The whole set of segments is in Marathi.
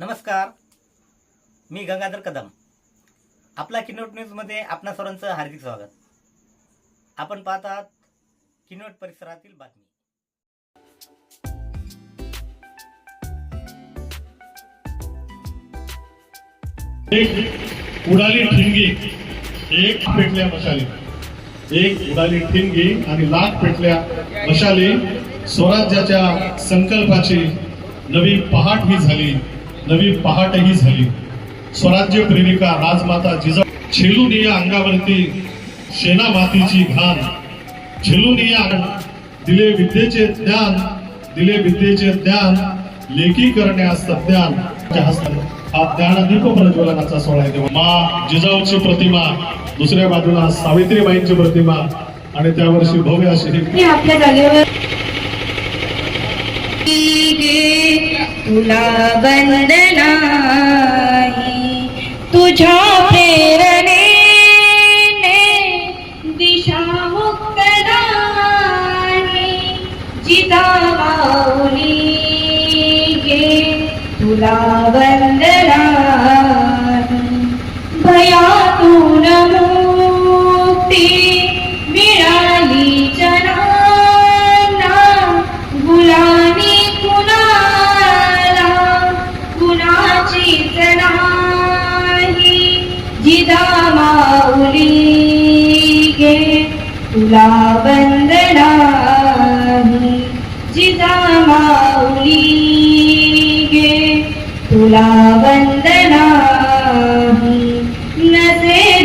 नमस्कार. मी गंगाधर कदम. आपला किनोट न्यूजमध्ये आपणा सर्वांचं हार्दिक स्वागत. आपण पाहतात किनोट परिसरातील बातमी. एक उडाली ठिंगी एक पेटल्या मशाली. एक उडाली ठिंगी आणि लाख पेटल्या मशाली. स्वराज्याच्या संकल्पाची नवी पहाट ही झाली. नवी पहाटही झाली. स्वराज्य प्रेमिका राजमाता जिजा झेलून या अंगावरती सेना मातीची घाण. झेलून या दिले विद्येचे ज्ञान दिले विद्येचे ज्ञान लेखी करण्यास ज्ञान हा ज्ञान दीप प्रज्वलनाचा सोहळा आहे. मा जिजाऊची प्रतिमा दुसऱ्या बाजूला सावित्रीबाईंची प्रतिमा आणि त्यावर्षी भव्य अशी आपल्या जागेवर गे तुला वंदना तुझ्या प्रेरणेने दिशा मुक्त नाही जिता माऊली गे तुला बंद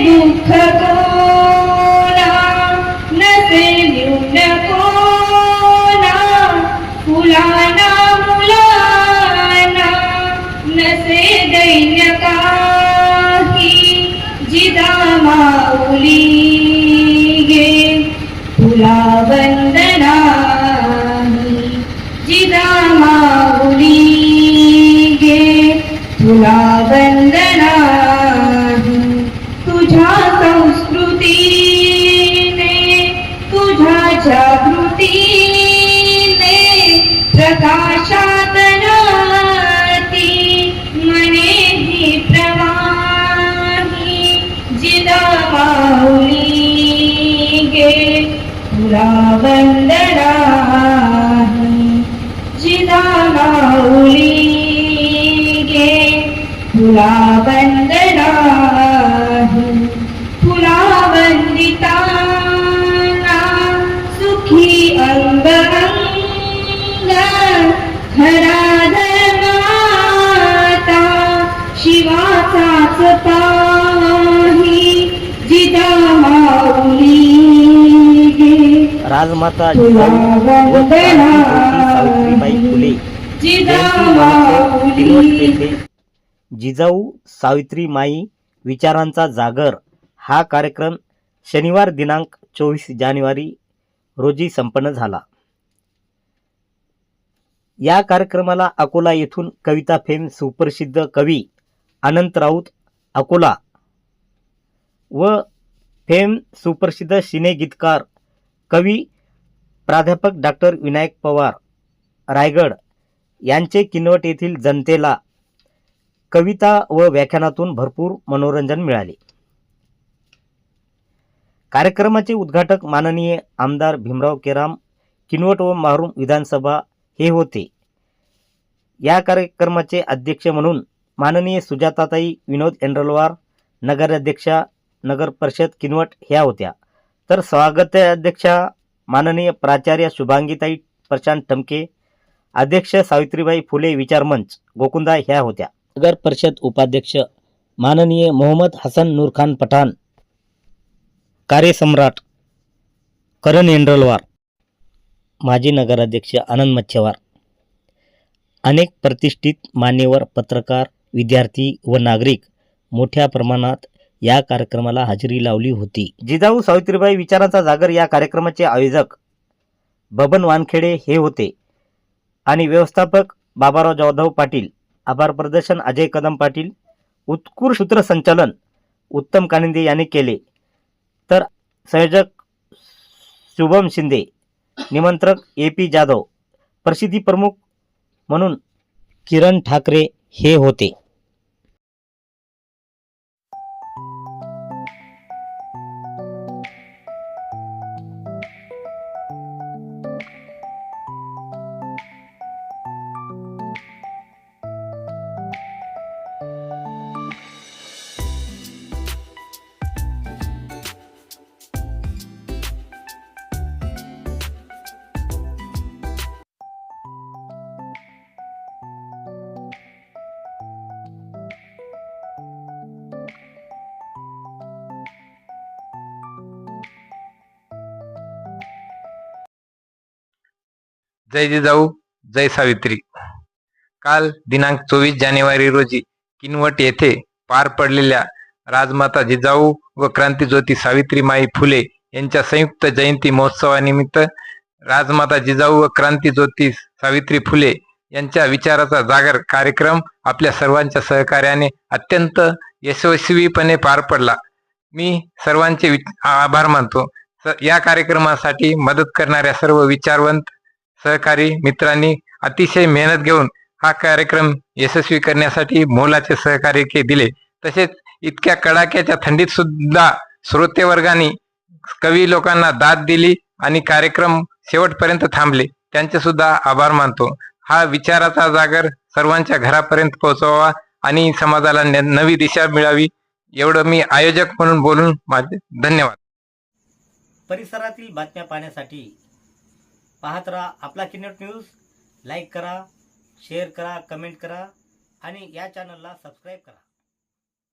दुःख कोणा नसे न्यून कोणा फुलाना मुलाना नसे दैन्य काही जिदा माऊली गे तुला वंदना जिदा माऊली गे तुला वंदना वंदना तुला वंदिताना सुखी अंग अंग खरा धर्माता शिवाचाच पाही जिदा माऊली राजमाता वंदना सावित्रीबाई फुले. जिदा माऊली जिजाऊ सावित्री माई विचारांचा जागर हा कार्यक्रम शनिवार दिनांक चोवीस जानेवारी रोजी संपन्न झाला. या कार्यक्रमाला अकोला येथून कविता फेम सुप्रसिद्ध कवी अनंत राऊत अकोला व फेम सुप्रसिद्ध सिने गीतकार कवी प्राध्यापक डॉक्टर विनायक पवार रायगड यांचे किनवट येथील जनतेला कविता व व्याख्यानातून भरपूर मनोरंजन मिळाले. कार्यक्रमाचे उद्घाटक माननीय आमदार भीमराव केराम किनवट व मारूम विधानसभा हे होते. या कार्यक्रमाचे अध्यक्ष म्हणून माननीय सुजाताताई विनोद एंड्रलवार नगराध्यक्षा नगर परिषद किनवट ह्या होत्या. तर स्वागताध्यक्षा माननीय प्राचार्य शुभांगीताई प्रशांत टमके अध्यक्ष सावित्रीबाई फुले विचारमंच गोकुंदा ह्या होत्या. नगर परिषद उपाध्यक्ष माननीय मोहम्मद हसन नूरखान पठाण. कार्यसम्राट करण एंड्रलवार. माजी नगराध्यक्ष आनंद मच्छेवार. अनेक प्रतिष्ठित मान्यवर पत्रकार विद्यार्थी व नागरिक मोठ्या प्रमाणात या कार्यक्रमाला हजेरी लावली होती. जिजाऊ सावित्रीबाई विचारांचा जागर या कार्यक्रमाचे आयोजक बबन वानखेडे हे होते. आणि व्यवस्थापक बाबाराव जाधव पाटील. आभार प्रदर्शन. अजय कदम पाटील. उत्कृष्ट सूत्रसंचालन उत्तम कानिंदे यांनी केले. तर संयोजक शुभम शिंदे. निमंत्रक ए पी जाधव. प्रसिद्धी प्रमुख म्हणून किरण ठाकरे हे होते. जय जिजाऊ जय सावित्री. काल दिनांक चोवीस जानेवारी रोजी किनवट येथे पार पडलेल्या राजमाता जिजाऊ व क्रांतीज्योती सावित्रीमाई फुले यांच्या संयुक्त जयंती महोत्सवानिमित्त राजमाता जिजाऊ व क्रांतीज्योती सावित्री फुले यांच्या विचाराचा जागर कार्यक्रम आपल्या सर्वांच्या सहकार्याने अत्यंत यशस्वीपणे पार पडला. मी सर्वांचे वि- आभार मानतो. स- या कार्यक्रमासाठी मदत करणाऱ्या सर्व विचारवंत सहकारी मित्रांनी अतिशय मेहनत घेऊन हा कार्यक्रम यशस्वी करण्यासाठी मोलाचे सहकार्य के दिले. तसेच इतक्या कडाक्याच्या थंडीत सुद्धा श्रोतेवर्गाने कवी लोकांना दाद दिली आणि कार्यक्रम शेवटपर्यंत थांबले. त्यांचे सुद्धा आभार मानतो. हा विचाराचा जागर सर्वांच्या घरापर्यंत पोहोचवावा आणि समाजाला नवी दिशा मिळावी एवढं मी आयोजक म्हणून बोलून माझे धन्यवाद. परिसरातील बातम्या पाहण्यासाठी पाहत राहा आपला किनट न्यूज. लाईक करा शेअर करा कमेंट करा आणि या चॅनलला सबस्क्राईब करा.